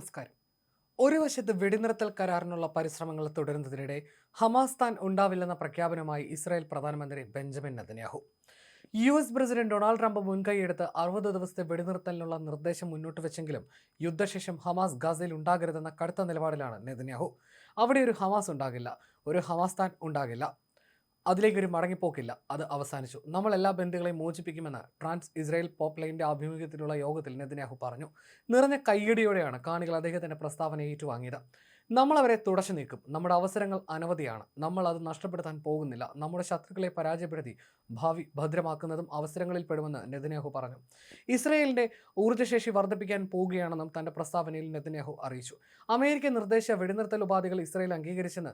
നമസ്കാരം. ഒരു വശത്ത് വെടിനിർത്തൽ കരാറിനുള്ള പരിശ്രമങ്ങൾ തുടരുന്നതിനിടെ ഹമാസ് താൻ ഉണ്ടാവില്ലെന്ന പ്രഖ്യാപനമായി ഇസ്രായേൽ പ്രധാനമന്ത്രി Benjamin Netanyahu. U S president Donald Trump മുൻകൈയെടുത്ത് അറുപത് ദിവസത്തെ വെടിനിർത്തലിനുള്ള നിർദ്ദേശം മുന്നോട്ട് വെച്ചെങ്കിലും യുദ്ധശേഷം ഹമാസ് ഗാസയിൽ ഉണ്ടാകരുതെന്ന കടുത്ത നിലപാടിലാണ് നെതന്യാഹു. അവിടെ ഒരു ഹമാസ് ഉണ്ടാകില്ല. ഒരു ഹമാസ് താൻ ഉണ്ടാകില്ല. അതിലേക്കൊരു മടങ്ങിപ്പോക്കില്ല. അത് അവസാനിച്ചു. നമ്മൾ എല്ലാ ബന്ധുക്കളെയും മോചിപ്പിക്കുമെന്ന് ട്രാൻസ് ഇസ്രായേൽ പോപ്പ് ലൈന്റെ ആഭിമുഖ്യത്തിലുള്ള യോഗത്തിൽ നെതന്യാഹു പറഞ്ഞു. നിറഞ്ഞ കയ്യടിയോടെയാണ് കാണികൾ അദ്ദേഹത്തിന്റെ പ്രസ്താവന ഏറ്റുവാങ്ങിയത്. നമ്മൾ അവരെ തുടച്ചു നീക്കും. നമ്മുടെ അവസരങ്ങൾ അനവധിയാണ്. നമ്മൾ അത് നഷ്ടപ്പെടുത്താൻ പോകുന്നില്ല. നമ്മുടെ ശത്രുക്കളെ പരാജയപ്പെടുത്തി ഭാവി ഭദ്രമാക്കുന്നതും അവസരങ്ങളിൽ പെടുമെന്ന് നെതന്യാഹു പറഞ്ഞു. ഇസ്രയേലിന്റെ ഊർജശേഷി വർദ്ധിപ്പിക്കാൻ പോവുകയാണെന്നും തന്റെ പ്രസ്താവനയിൽ നെതന്യാഹു അറിയിച്ചു. അമേരിക്ക നിർദ്ദേശ വെടിനിർത്തൽ ഉപാധികൾ ഇസ്രയേൽ അംഗീകരിച്ചെന്ന്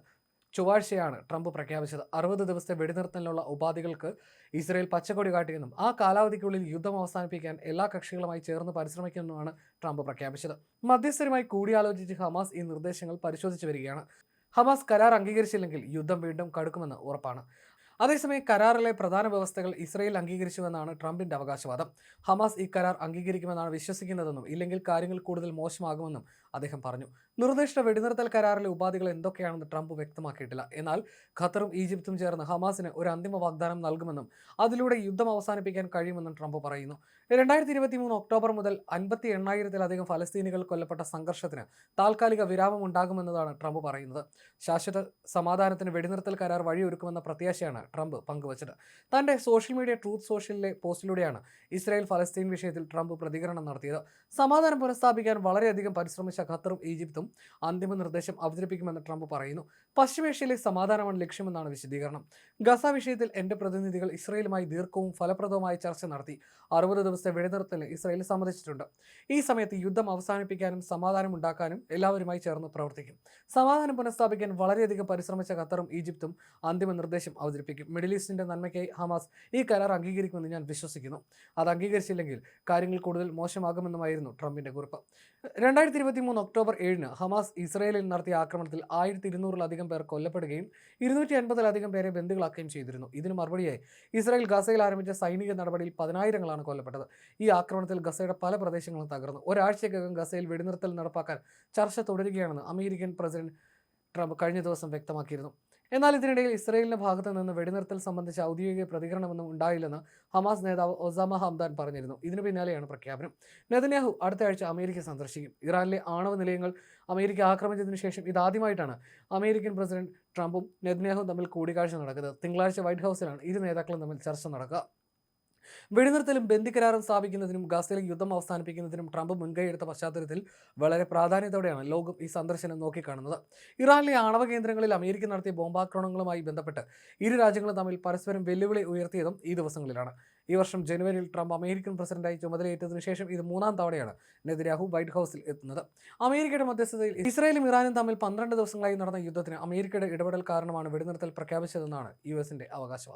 ചൊവ്വാഴ്ചയാണ് ട്രംപ് പ്രഖ്യാപിച്ചത്. അറുപത് ദിവസത്തെ വെടിനിർത്തലിനുള്ള ഉപാധികൾക്ക് ഇസ്രയേൽ പച്ചക്കൊടി കാട്ടിയെന്നും ആ കാലാവധിക്കുള്ളിൽ യുദ്ധം അവസാനിപ്പിക്കാൻ എല്ലാ കക്ഷികളുമായി ചേർന്ന് പരിശ്രമിക്കുമെന്നുമാണ് ട്രംപ് പ്രഖ്യാപിച്ചത്. മധ്യസ്ഥരുമായി കൂടിയാലോചിച്ച് ഹമാസ് ഈ നിർദ്ദേശങ്ങൾ പരിശോധിച്ചു വരികയാണ്. ഹമാസ് കരാർ അംഗീകരിച്ചില്ലെങ്കിൽ യുദ്ധം വീണ്ടും കടുക്കുമെന്ന് ഉറപ്പാണ്. അതേസമയം കരാറിലെ പ്രധാന വ്യവസ്ഥകൾ ഇസ്രയേൽ അംഗീകരിച്ചുവെന്നാണ് ട്രംപിന്റെ അവകാശവാദം. ഹമാസ് ഈ കരാർ അംഗീകരിക്കുമെന്നാണ് വിശ്വസിക്കുന്നതെന്നും ഇല്ലെങ്കിൽ കാര്യങ്ങൾ കൂടുതൽ മോശമാകുമെന്നും അദ്ദേഹം പറഞ്ഞു. നിർദ്ദിഷ്ട വെടിനിർത്തൽ കരാറിലെ ഉപാധികൾ എന്തൊക്കെയാണെന്ന് ട്രംപ് വ്യക്തമാക്കിയിട്ടില്ല. എന്നാൽ ഖത്തറും ഈജിപ്തും ചേർന്ന് ഹമാസിന് ഒരു അന്തിമ വാഗ്ദാനം നൽകുമെന്നും അതിലൂടെ യുദ്ധം അവസാനിപ്പിക്കാൻ കഴിയുമെന്നും ട്രംപ് പറയുന്നു. രണ്ടായിരത്തി ഇരുപത്തി മൂന്ന് ഒക്ടോബർ മുതൽ അൻപത്തി എണ്ണായിരത്തിലധികം ഫലസ്തീനികൾ കൊല്ലപ്പെട്ട സംഘർഷത്തിന് താൽക്കാലിക വിരാമം ഉണ്ടാകുമെന്നതാണ് ട്രംപ് പറയുന്നത്. ശാശ്വത സമാധാനത്തിന് വെടിനിർത്തൽ കരാർ വഴിയൊരുക്കുമെന്ന പ്രത്യാശയാണ് ട്രംപ് പങ്കുവച്ചത്. തന്റെ സോഷ്യൽ മീഡിയ ട്രൂത്ത് സോഷ്യലിലെ പോസ്റ്റിലൂടെയാണ് ഇസ്രായേൽ ഫലസ്തീൻ വിഷയത്തിൽ ട്രംപ് പ്രതികരണം നടത്തിയത്. സമാധാനം പുനഃസ്ഥാപിക്കാൻ വളരെയധികം പരിശ്രമിച്ച ഖത്തറും ഈജിപ്തും അന്തിമ നിർദ്ദേശം അവതരിപ്പിക്കുമെന്ന് ട്രംപ് പറയുന്നു. പശ്ചിമേഷ്യയിലെ സമാധാനമാണ് ലക്ഷ്യമെന്നാണ് വിശദീകരണം. ഗസ വിഷയത്തിൽ എന്റെ പ്രതിനിധികൾ ഇസ്രയേലുമായി ദീർഘവും ഫലപ്രദവുമായ ചർച്ച നടത്തി. അറുപത് ദിവസത്തെ വെടിനിർത്തലിന് ഇസ്രയേൽ സമ്മതിച്ചിട്ടുണ്ട്. ഈ സമയത്ത് യുദ്ധം അവസാനിപ്പിക്കാനും സമാധാനം ഉണ്ടാക്കാനും എല്ലാവരുമായി ചേർന്ന് പ്രവർത്തിക്കും. സമാധാനം പുനഃസ്ഥാപിക്കാൻ വളരെയധികം പരിശ്രമിച്ച ഖത്തറും ഈജിപ്തും അന്തിമ നിർദ്ദേശം അവതരിപ്പിക്കും. മിഡിൽ ഈസ്റ്റിന്റെ നന്മയ്ക്കായി ഹമാസ് ഈ കരാർ അംഗീകരിക്കുമെന്ന് ഞാൻ വിശ്വസിക്കുന്നു. അത് അംഗീകരിച്ചില്ലെങ്കിൽ കാര്യങ്ങൾ കൂടുതൽ മോശമാകുമെന്നുമായിരുന്നു ട്രംപിന്റെ കുറിപ്പ്. രണ്ടായിരത്തി ഇരുപത്തി മൂന്ന് ഒക്ടോബർ ഏഴിന് ഹമാസ് ഇസ്രയേലിൽ നടത്തിയ ആക്രമണത്തിൽ ആയിരത്തി ഇരുന്നൂറിലധികം പേർ കൊല്ലപ്പെടുകയും ഇരുന്നൂറ്റി അൻപതിലധികം പേരെ ബന്ധുക്കളാക്കുകയും ചെയ്തിരുന്നു. ഇതിന് മറുപടിയായി ഇസ്രായേൽ ഗസയിൽ ആരംഭിച്ച സൈനിക നടപടിയിൽ പതിനായിരങ്ങളാണ് കൊല്ലപ്പെട്ടത്. ഈ ആക്രമണത്തിൽ ഗസയുടെ പല പ്രദേശങ്ങളും തകർന്നു. ഒരാഴ്ചയ്ക്കകം ഗസയിൽ വെടിനിർത്തൽ നടപ്പാക്കാൻ ചർച്ച തുടരുകയാണെന്ന് അമേരിക്കൻ പ്രസിഡന്റ് ട്രംപ് കഴിഞ്ഞ ദിവസം വ്യക്തമാക്കിയിരുന്നു. എന്നാൽ ഇതിനിടയിൽ ഇസ്രയേലിന്റെ ഭാഗത്ത് നിന്ന് വെടിനിർത്തൽ സംബന്ധിച്ച ഔദ്യോഗിക പ്രതികരണമൊന്നും ഉണ്ടായില്ലെന്ന് ഹമാസ് നേതാവ് ഒസാമ ഹംദാൻ പറഞ്ഞിരുന്നു. ഇതിനു പിന്നാലെയാണ് പ്രഖ്യാപനം. നെതന്യാഹു അടുത്ത ആഴ്ച അമേരിക്ക സന്ദർശിക്കും. ഇറാനിലെ ആണവ നിലയങ്ങൾ അമേരിക്ക ആക്രമിച്ചതിനു ശേഷം ഇതാദ്യമായിട്ടാണ് അമേരിക്കൻ പ്രസിഡന്റ് ട്രംപും നെതന്യാഹുവും തമ്മിൽ കൂടിക്കാഴ്ച നടക്കുന്നത്. തിങ്കളാഴ്ച വൈറ്റ് ഹൗസിലാണ് ഇരു നേതാക്കളും തമ്മിൽ ചർച്ച നടക്കുക. വെടിനിർത്തലും ബന്ദിക്കരാറും സ്ഥാപിക്കുന്നതിനും ഗാസയിലെ യുദ്ധം അവസാനിപ്പിക്കുന്നതിനും ട്രംപ് മുൻകൈയെടുത്ത പശ്ചാത്തലത്തിൽ വളരെ പ്രാധാന്യത്തോടെയാണ് ലോകം ഈ സന്ദർശനം നോക്കിക്കാണുന്നത്. ഇറാനിലെ ആണവ കേന്ദ്രങ്ങളിൽ അമേരിക്ക നടത്തിയ ബോംബാക്രമണങ്ങളുമായി ബന്ധപ്പെട്ട് ഇരു രാജ്യങ്ങളും തമ്മിൽ പരസ്പരം വെല്ലുവിളി ഉയർത്തിയതും ഈ ദിവസങ്ങളിലാണ്. ഈ വർഷം ജനുവരിയിൽ ട്രംപ് അമേരിക്കൻ പ്രസിഡന്റായി ചുമതലയേറ്റതിനു ശേഷം ഇത് മൂന്നാം തവണയാണ് നെതിരാഹു വൈറ്റ് ഹൗസിൽ എത്തുന്നത്. അമേരിക്കയുടെ മധ്യസ്ഥതയിൽ ഇസ്രായേലും ഇറാനും തമ്മിൽ പന്ത്രണ്ട് ദിവസങ്ങളായി നടന്ന യുദ്ധത്തിന് അമേരിക്കയുടെ ഇടപെടൽ കാരണമാണ് വെടിനിർത്തൽ പ്രഖ്യാപിച്ചതെന്നാണ് യു എസിന്റെ അവകാശവാദം.